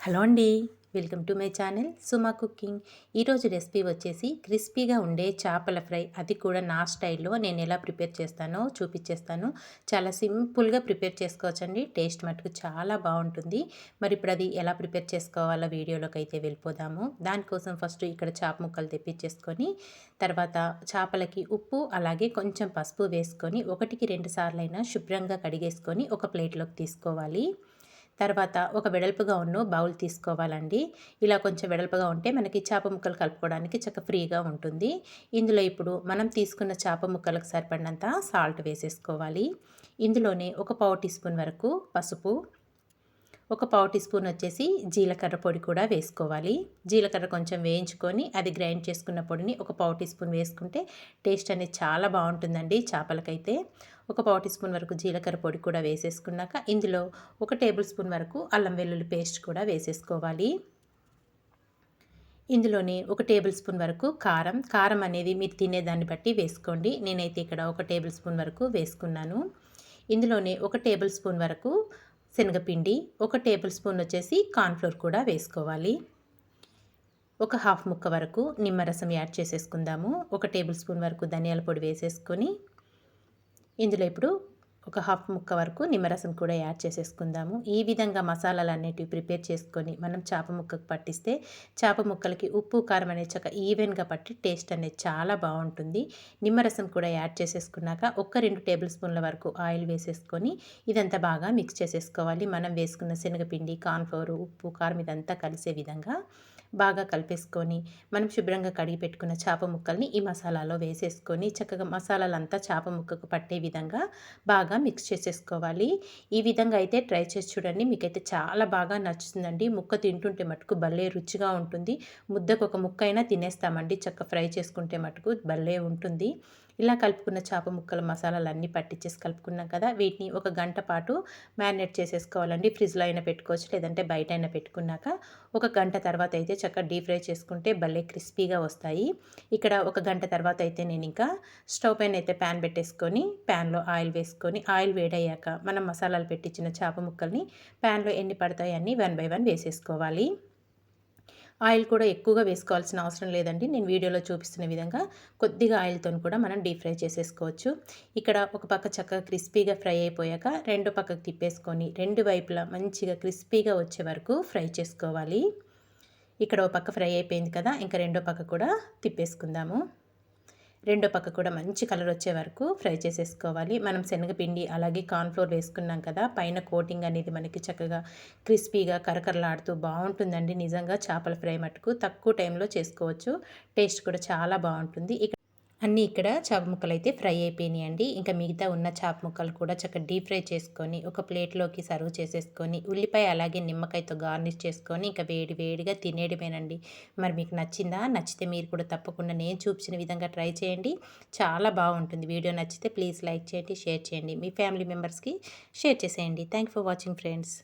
Hello అండి welcome to my channel Suma cooking. ఈరోజు recipe వచ్చేసి క్రిస్పీగా ఉండే చేపల ఫ్రై. అది కూడా నా స్టైల్లో నేను ఎలా ప్రిపేర్ చేస్తానో చూపించేస్తాను. చాలా సింపుల్గా ప్రిపేర్ చేసుకోవచ్చండి. టేస్ట్ మటుకు చాలా బాగుంటుంది. మరి ఇప్పుడు అది ఎలా ప్రిపేర్ చేసుకోవాలో వీడియోలోకి అయితే వెళ్ళిపోదాము. దానికోసం ఫస్ట్ ఇక్కడ చేప ముక్కలు తెప్పించేసుకొని తర్వాత చేపలకి ఉప్పు అలాగే కొంచెం పసుపు వేసుకొని ఒకటికి రెండు సార్లైనా శుభ్రంగా కడిగేసుకొని ఒక ప్లేట్లోకి తీసుకోవాలి. తర్వాత ఒక వెడల్పుగా ఉన్న బౌల్ తీసుకోవాలండి. ఇలా కొంచెం వెడల్పుగా ఉంటే మనకి చేప ముక్కలు కలుపుకోవడానికి చక్క ఫ్రీగా ఉంటుంది. ఇందులో ఇప్పుడు మనం తీసుకున్న చేప ముక్కలకు సరిపడినంత సాల్ట్ వేసేసుకోవాలి. ఇందులోనే ఒక పావు టీ స్పూన్ వరకు పసుపు ఒక పావు టీ స్పూన్ వచ్చేసి జీలకర్ర పొడి కూడా వేసుకోవాలి. జీలకర్ర కొంచెం వేయించుకొని అది గ్రైండ్ చేసుకున్న పొడిని ఒక పావు టీ స్పూన్ వేసుకుంటే టేస్ట్ అనేది చాలా బాగుంటుందండి చేపలకైతే. ఒక పావు టీ స్పూన్ వరకు జీలకర్ర పొడి కూడా వేసేసుకున్నాక ఇందులో ఒక టేబుల్ స్పూన్ వరకు అల్లం వెల్లుల్లి పేస్ట్ కూడా వేసేసుకోవాలి. ఇందులోనే ఒక టేబుల్ స్పూన్ వరకు కారం. కారం అనేది మీరు తినేదాన్ని బట్టి వేసుకోండి. నేనైతే ఇక్కడ ఒక టేబుల్ స్పూన్ వరకు వేసుకున్నాను. ఇందులోనే ఒక టేబుల్ స్పూన్ వరకు శనగపిండి ఒక టేబుల్ స్పూన్ వచ్చేసి కార్న్ఫ్లోర్ కూడా వేసుకోవాలి. ఒక హాఫ్ ముక్క వరకు నిమ్మరసం యాడ్ చేసేసుకుందాము. ఒక టేబుల్ స్పూన్ వరకు ధనియాల పొడి వేసేసుకొని ఇందులో ఇప్పుడు ఒక హాఫ్ ముక్క వరకు నిమ్మరసం కూడా యాడ్ చేసేసుకుందాము. ఈ విధంగా మసాలాలు అనేటివి ప్రిపేర్ చేసుకొని మనం చేప ముక్కకు పట్టిస్తే చేప ముక్కలకి ఉప్పు కారం అనేది చక్క ఈవెన్గా పట్టి టేస్ట్ అనేది చాలా బాగుంటుంది. నిమ్మరసం కూడా యాడ్ చేసేసుకున్నాక ఒక్క రెండు టేబుల్ స్పూన్ల వరకు ఆయిల్ వేసేసుకొని ఇదంతా బాగా మిక్స్ చేసేసుకోవాలి. మనం వేసుకున్న శనగపిండి కార్న్ఫ్లవర్ ఉప్పు కారం ఇదంతా కలిసే విధంగా బాగా కలిపేసుకొని మనం శుభ్రంగా కడిగి పెట్టుకున్న చేప ముక్కల్ని ఈ మసాలాలో వేసేసుకొని చక్కగా మసాలాలంతా చేప ముక్కకు పట్టే విధంగా బాగా మిక్స్ చేసేసుకోవాలి. ఈ విధంగా అయితే ట్రై చేసి చూడండి మీకైతే చాలా బాగా నచ్చుతుందండి. ముక్క తింటుంటే మటుకు భలే రుచిగా ఉంటుంది. ముద్దకు ఒక ముక్క అయినా తినేస్తామండి. చక్క ఫ్రై చేసుకుంటే మటుకు భలే ఉంటుంది. ఇలా కలుపుకున్న చేప ముక్కల మసాలాలు అన్నీ పట్టించేసి కలుపుకున్నాం కదా వీటిని ఒక గంట పాటు మ్యారినేట్ చేసేసుకోవాలండి. ఫ్రిడ్జ్లో అయినా పెట్టుకోవచ్చు లేదంటే బయట అయినా పెట్టుకున్నాక ఒక గంట తర్వాత అయితే చక్కగా డీప్ ఫ్రై చేసుకుంటే భలే క్రిస్పీగా వస్తాయి. ఇక్కడ ఒక గంట తర్వాత అయితే నేను ఇంకా స్టవ్ పైన అయితే ప్యాన్ పెట్టేసుకొని ప్యాన్లో ఆయిల్ వేసుకొని ఆయిల్ వేడయ్యాక మనం మసాలాలు పెట్టించిన చేప ముక్కల్ని ప్యాన్లో ఎన్ని పడతాయని వన్ బై వన్ వేసేసుకోవాలి. ఆయిల్ కూడా ఎక్కువగా వేసుకోవాల్సిన అవసరం లేదండి. నేను వీడియోలో చూపిస్తున్న విధంగా కొద్దిగా ఆయిల్తో కూడా మనం డీప్ ఫ్రై చేసేసుకోవచ్చు. ఇక్కడ ఒక పక్క చక్కగా క్రిస్పీగా ఫ్రై అయిపోయాక రెండు పక్కకు తిప్పేసుకొని రెండు వైపులా మంచిగా క్రిస్పీగా వచ్చే వరకు ఫ్రై చేసుకోవాలి. ఇక్కడ ఒక పక్క ఫ్రై అయిపోయింది కదా ఇంకా రెండో పక్క కూడా తిప్పేసుకుందాము. రెండో పక్క కూడా మంచి కలర్ వచ్చే వరకు ఫ్రై చేసేసుకోవాలి. మనం శనగపిండి అలాగే కార్న్ఫ్లోర్ వేసుకున్నాం కదా పైన కోటింగ్ అనేది మనకి చక్కగా క్రిస్పీగా కరకరలాడుతూ బాగుంటుందండి. నిజంగా చేపల ఫ్రై మటుకు తక్కువ టైంలో చేసుకోవచ్చు. టేస్ట్ కూడా చాలా బాగుంటుంది. అన్నీ ఇక్కడ చేప ముక్కలు అయితే ఫ్రై అయిపోయినాయండి. ఇంకా మిగతా ఉన్న చేప ముక్కలు కూడా చక్కగా డీప్ ఫ్రై చేసుకొని ఒక ప్లేట్లోకి సర్వ్ చేసేసుకొని ఉల్లిపాయ అలాగే నిమ్మకాయతో గార్నిష్ చేసుకొని ఇంకా వేడి వేడిగా తినేయడమేనండి. మరి మీకు నచ్చిందా? నచ్చితే మీరు కూడా తప్పకుండా నేను చూపించిన విధంగా ట్రై చేయండి. చాలా బాగుంటుంది. వీడియో నచ్చితే ప్లీజ్ లైక్ చేయండి షేర్ చేయండి. మీ ఫ్యామిలీ మెంబర్స్కి షేర్ చేసేయండి. Thank for watching friends.